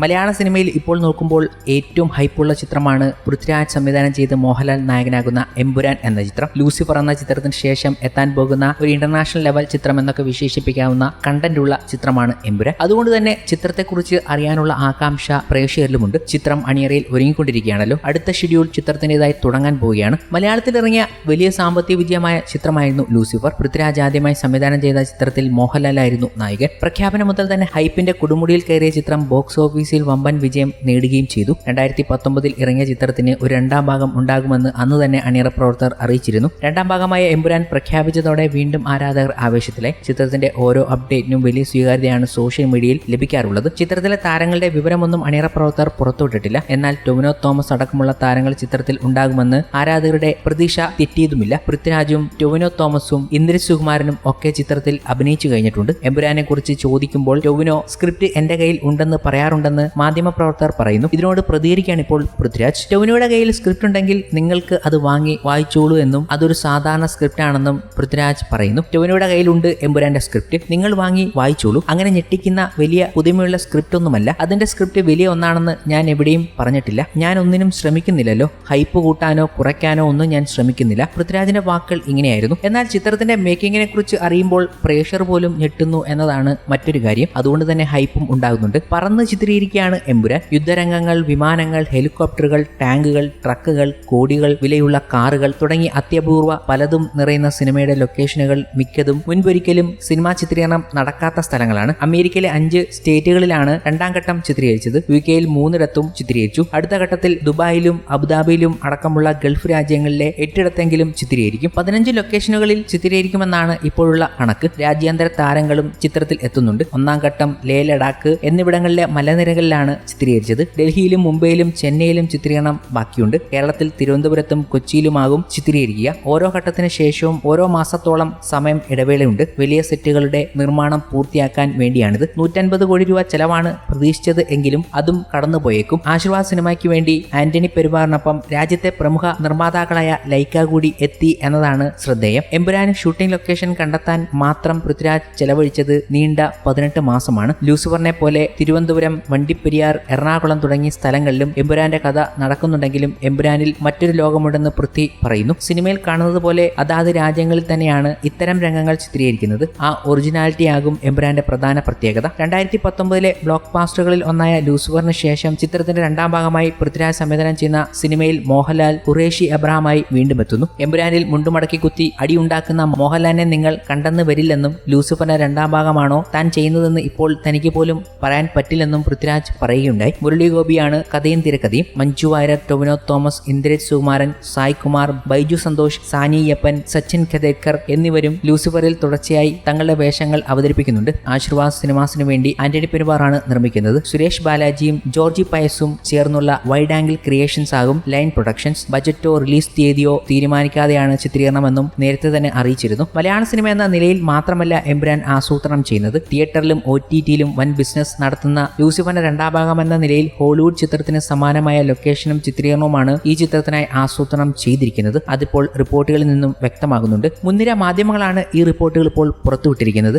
മലയാള സിനിമയിൽ ഇപ്പോൾ നോക്കുമ്പോൾ ഏറ്റവും ഹൈപ്പുള്ള ചിത്രമാണ് പൃഥ്വിരാജ് സംവിധാനം ചെയ്ത് മോഹൻലാൽ നായകനാകുന്ന എമ്പുരാൻ എന്ന ചിത്രം. ലൂസിഫർ എന്ന ചിത്രത്തിന് ശേഷം എത്താൻ പോകുന്ന ഒരു ഇന്റർനാഷണൽ ലെവൽ ചിത്രം എന്നൊക്കെ വിശേഷിപ്പിക്കാവുന്ന കണ്ടന്റ് ഉള്ള ചിത്രമാണ് എമ്പുരാൻ. അതുകൊണ്ട് തന്നെ ചിത്രത്തെക്കുറിച്ച് അറിയാനുള്ള ആകാംക്ഷ പ്രേക്ഷകരിലുമുണ്ട്. ചിത്രം അണിയറയിൽ ഒരുങ്ങിക്കൊണ്ടിരിക്കുകയാണല്ലോ. അടുത്ത ഷെഡ്യൂൾ ചിത്രത്തിന്റെതായി തുടങ്ങാൻ പോവുകയാണ്. മലയാളത്തിൽ ഇറങ്ങിയ വലിയ സാമ്പത്തിക വിജയമായ ചിത്രമായിരുന്നു ലൂസിഫർ. പൃഥ്വിരാജ് ആദ്യമായി സംവിധാനം ചെയ്ത ചിത്രത്തിൽ മോഹൻലാലായിരുന്നു നായകൻ. പ്രഖ്യാപനം മുതൽ തന്നെ ഹൈപ്പിന്റെ കൊടുമുടിയിൽ കയറിയ ചിത്രം ബോക്സ് ഓഫീസിൽ വമ്പൻ വിജയം നേടുകയും ചെയ്തു. രണ്ടായിരത്തി പത്തൊമ്പതിൽ ഇറങ്ങിയ ചിത്രത്തിന് ഒരു രണ്ടാം ഭാഗം ഉണ്ടാകുമെന്ന് അന്ന് തന്നെ അണിയറ പ്രവർത്തകർ അറിയിച്ചിരുന്നു. രണ്ടാം ഭാഗമായ എമ്പുരാൻ പ്രഖ്യാപിച്ചതോടെ വീണ്ടും ആരാധകർ ആവേശത്തിലായി. ചിത്രത്തിന്റെ ഓരോ അപ്ഡേറ്റിനും വലിയ സ്വീകാര്യതയാണ് സോഷ്യൽ മീഡിയയിൽ ലഭിക്കാറുള്ളത്. ചിത്രത്തിലെ താരങ്ങളുടെ വിവരമൊന്നും അണിയറ പ്രവർത്തകർ പുറത്തുവിട്ടിട്ടില്ല. എന്നാൽ ടൊമിനോ തോമസ് അടക്കമുള്ള താരങ്ങൾ ചിത്രത്തിൽ ഉണ്ടാകുമെന്ന് ആരാധകരുടെ പ്രതീക്ഷ തെറ്റിയതുമില്ല. പൃഥ്വിരാജും ടൊവിനോ തോമസും ഇന്ദ്രജ് സുകുമാരനും ഒക്കെ ചിത്രത്തിൽ അഭിനയിച്ചു കഴിഞ്ഞിട്ടുണ്ട്. എമ്പുരാനെ കുറിച്ച് ചോദിക്കുമ്പോൾ ടൊവിനോ സ്ക്രിപ്റ്റ് എന്റെ കയ്യിൽ ഉണ്ടെന്ന് പറയാറുണ്ടെന്ന് മാധ്യമപ്രവർത്തകർ പറയുന്നു. ഇതിനോട് പ്രതികരിക്കുകയാണ് ഇപ്പോൾ പൃഥ്വിരാജ്. ടൊവിനോയുടെ കയ്യിൽ സ്ക്രിപ്റ്റ് ഉണ്ടെങ്കിൽ നിങ്ങൾക്ക് അത് വാങ്ങി വായിച്ചോളൂ എന്നും അതൊരു സാധാരണ സ്ക്രിപ്റ്റ് ആണെന്നും പൃഥ്വിരാജ് പറയുന്നു. ടൊവിനോയുടെ കയ്യിലുണ്ട് എമ്പുരാന്റെ സ്ക്രിപ്റ്റ് നിങ്ങൾ വാങ്ങി വായിച്ചോളൂ. അങ്ങനെ ഞെട്ടിക്കുന്ന വലിയ പുതുമയുള്ള സ്ക്രിപ്റ്റ് ഒന്നുമല്ല. അതിന്റെ സ്ക്രിപ്റ്റ് വലിയ ഒന്നാണെന്ന് ഞാൻ എവിടെയും പറഞ്ഞിട്ടില്ല. ഞാൻ ഒന്നിനും ശ്രമിക്കുന്നില്ലല്ലോ. ഹൈപ്പ് കൂട്ടാനോ കുറയ്ക്കാനോ ഒന്നും ഞാൻ ശ്രമിക്കുന്നില്ല. പൃഥ്വിരാജിന്റെ വാക്കുകൾ ഇങ്ങനെയായിരുന്നു. എന്നാൽ ചിത്രത്തിന്റെ മേക്കിങ്ങിനെ കുറിച്ച് അറിയുമ്പോൾ പ്രേക്ഷർ പോലും ഞെട്ടുന്നു എന്നതാണ് മറ്റൊരു കാര്യം. അതുകൊണ്ട് തന്നെ ഹൈപ്പും ഉണ്ടാകുന്നുണ്ട്. പറന്ന് ചിത്രീകരിക്കുകയാണ് എമ്പുരാൻ. യുദ്ധരംഗങ്ങൾ വിമാനങ്ങൾ ഹെലികോപ്റ്ററുകൾ ടാങ്കുകൾ ട്രക്കുകൾ കോടികൾ വിലയുള്ള കാറുകൾ തുടങ്ങി അത്യപൂർവ പലതും നിറയുന്ന സിനിമയുടെ ലൊക്കേഷനുകൾ മിക്കതും മുൻപൊരിക്കലും സിനിമാ ചിത്രീകരണം നടക്കാത്ത സ്ഥലങ്ങളാണ്. അമേരിക്കയിലെ അഞ്ച് സ്റ്റേറ്റുകളിലാണ് രണ്ടാം ഘട്ടം ചിത്രീകരിച്ചത്. യു കെയിൽ മൂന്നിടത്തും ചിത്രീകരിച്ചു. അടുത്ത ഘട്ടത്തിൽ ദുബായിലും അബുദാബിയിലും അടക്കമുള്ള ഗൾഫ് രാജ്യങ്ങളിലെ എട്ടിടത്തെങ്കിലും ചിത്രീകരിക്കും. പതിനഞ്ച് ലൊക്കേഷനുകളിൽ ചിത്രീകരിക്കുമെന്നാണ് ഇപ്പോഴുള്ള കണക്ക്. രാജ്യാന്തര താരങ്ങളും ചിത്രത്തിൽ എത്തുന്നുണ്ട്. ഒന്നാം ഘട്ടം ലേ ലഡാക്ക് എന്നിവിടങ്ങളിലെ മലനിരകളിലാണ് ചിത്രീകരിച്ചത്. ഡൽഹിയിലും മുംബൈയിലും ചെന്നൈയിലും ചിത്രീകരണം ബാക്കിയുണ്ട്. കേരളത്തിൽ തിരുവനന്തപുരത്തും കൊച്ചിയിലുമാകും ചിത്രീകരിക്കുക. ഓരോ ഘട്ടത്തിന് ശേഷവും ഓരോ മാസത്തോളം സമയം ഇടവേളയുണ്ട്. വലിയ സെറ്റുകളുടെ നിർമ്മാണം പൂർത്തിയാക്കാൻ വേണ്ടിയാണിത്. നൂറ്റൻപത് കോടി രൂപ ചെലവാണ് പ്രതീക്ഷിച്ചത് എങ്കിലും അതും കടന്നുപോയേക്കും. ആശീർവാദ് സിനിമയ്ക്ക് വേണ്ടി ആന്റണി പെരുമാറിനൊപ്പം രാജ്യത്തെ പ്രമുഖ നിർമ്മാതാക്കളായ ലൈക്ക കൂടി എത്തി എന്നതാണ് ശ്രദ്ധേയം. എമ്പുരാൻ ഷൂട്ടിംഗ് ലൊക്കേഷൻ കണ്ടെത്താൻ മാത്രം പൃഥ്വിരാജ് ചെലവഴിച്ചത് നീണ്ട പതിനെട്ട് മാസമാണ്. ലൂസിഫറിനെ പോലെ തിരുവനന്തപുരം വണ്ടിപ്പെരിയാർ എറണാകുളം തുടങ്ങിയ സ്ഥലങ്ങളിലും എമ്പുരാന്റെ കഥ നടക്കുന്നുണ്ടെങ്കിലും എമ്പുരാനിൽ മറ്റൊരു ലോകമുണ്ടെന്ന് പൃഥ്വി പറയുന്നു. സിനിമയിൽ കാണുന്നത് പോലെ അതാത് രാജ്യങ്ങളിൽ തന്നെയാണ് ഇത്തരം രംഗങ്ങൾ ചിത്രീകരിക്കുന്നത്. ആ ഒറിജിനാലിറ്റി ആകും എമ്പുരാന്റെ പ്രധാന പ്രത്യേകത. രണ്ടായിരത്തി പത്തൊമ്പതിലെ ബ്ലോക്ക് ബാസ്റ്ററുകളിൽ ഒന്നായ ലൂസിഫറിന് ശേഷം ചിത്രത്തിന്റെ രണ്ടാം ഭാഗമായി പൃഥ്വിരാജ് സംവിധാനം ചെയ്യുന്ന സിനിമയിൽ മോഹൻലാൽ ഖുറേഷി അബ്രഹാമായി വീണ്ടും എത്തുന്നു. എമ്പുരാനിൽ മുണ്ടുമടക്കി കുത്തി അടിയുണ്ടാക്കുന്ന മോഹൻലാലിനെ നിങ്ങൾ കണ്ടെന്ന് വരില്ലെന്നും ലൂസിഫറിന്റെ രണ്ടാം ഭാഗമാണോ താൻ ചെയ്യുന്നതെന്ന് ഇപ്പോൾ തനിക്ക് പോലും പറയാൻ പറ്റില്ലെന്നും പറയുകയുണ്ടായി. മുരളീഗോപിയാണ് കഥയും തിരക്കഥയും. മഞ്ജു വാര്യർ ടൊവിനോ തോമസ് ഇന്ദ്രജ് സുകുമാരൻ സായ് കുമാർ ബൈജു സന്തോഷ് സാനി യപ്പൻ സച്ചിൻ ഖദേക്കർ എന്നിവരും ലൂസിഫറിൽ തുടർച്ചയായി തങ്ങളുടെ വേഷങ്ങൾ അവതരിപ്പിക്കുന്നുണ്ട്. ആശീർവാദ് സിനിമാസിനു വേണ്ടി ആന്റണി പെരുമാറാണ് നിർമ്മിക്കുന്നത്. സുരേഷ് ബാലാജിയും ജോർജി പയസും ചേർന്നുള്ള വൈഡ് ആംഗിൾ ക്രിയേഷൻസ് ആകും ലൈൻ പ്രൊഡക്ഷൻസ്. ബജറ്റോ റിലീസ് തീയതിയോ തീരുമാനിക്കാതെയാണ് ചിത്രീകരണമെന്നും നേരത്തെ തന്നെ അറിയിച്ചിരുന്നു. മലയാള സിനിമ എന്ന നിലയിൽ മാത്രമല്ല എംബ്രാൻ ആസൂത്രണം ചെയ്യുന്നത്. തിയേറ്ററിലും ഒ ടി ടിയിലും വൻ ബിസിനസ് നടത്തുന്ന ലൂസിഫറിന്റെ രണ്ടാം ഭാഗം എന്ന നിലയിൽ ഹോളിവുഡ് ചിത്രത്തിന് സമാനമായ ലൊക്കേഷനും ചിത്രീകരണവുമാണ് ഈ ചിത്രത്തിനായി ആസൂത്രണം ചെയ്തിരിക്കുന്നത്. അതിപ്പോൾ റിപ്പോർട്ടുകളിൽ നിന്നും വ്യക്തമാകുന്നുണ്ട്. മുൻനിര മാധ്യമങ്ങളാണ് ഈ റിപ്പോർട്ടുകൾ ഇപ്പോൾ പുറത്തുവിട്ടിരിക്കുന്നത്.